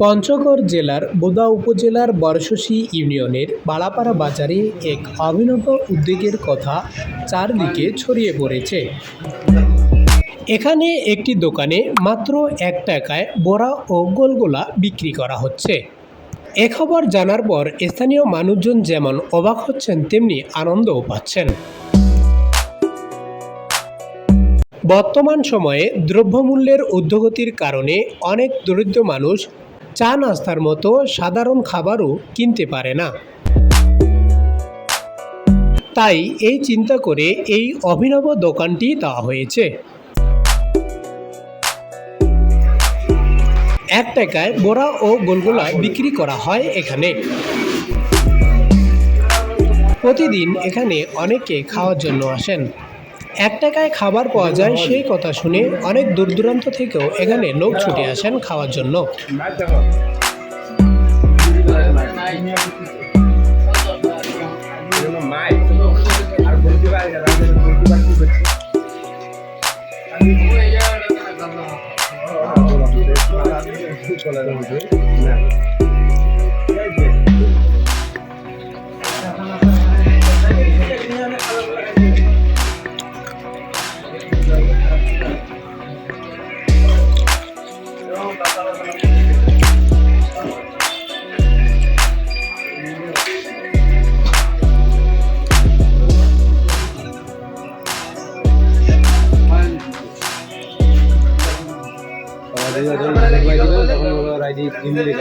পঞ্চগড় জেলার বোদা উপজেলার বরশসী ইউনিয়নের বালাপাড়া বাজারে এক অভিনব উদ্যোগের কথা চারদিকে ছড়িয়ে পড়েছে। এখানে একটি দোকানে মাত্র এক টাকায় বড়া ও গোলগোলা বিক্রি করা হচ্ছে। এ খবর জানার পর স্থানীয় মানুষজন যেমন অবাক হচ্ছেন, তেমনি আনন্দও পাচ্ছেন। বর্তমান সময়ে দ্রব্যমূল্যের ঊর্ধ্বগতির কারণে অনেক দরিদ্র মানুষ চা নাস্তার মতো সাধারণ খাবারও কিনতে পারে না। তাই এই চিন্তা করে এই অভিনব দোকানটি দেওয়া হয়েছে। এক টাকায় বড়া ও গোলগোলা বিক্রি করা হয় এখানে। প্রতিদিন এখানে অনেকে খাওয়ার জন্য আসেন। এক টাকায় খাবার পাওয়া যায় সেই কথা শুনে অনেক দূর দূরান্ত থেকেও এখানে লোক ছুটে আসেন খাওয়ার জন্য। আর বলতে তখন ওরা দেবে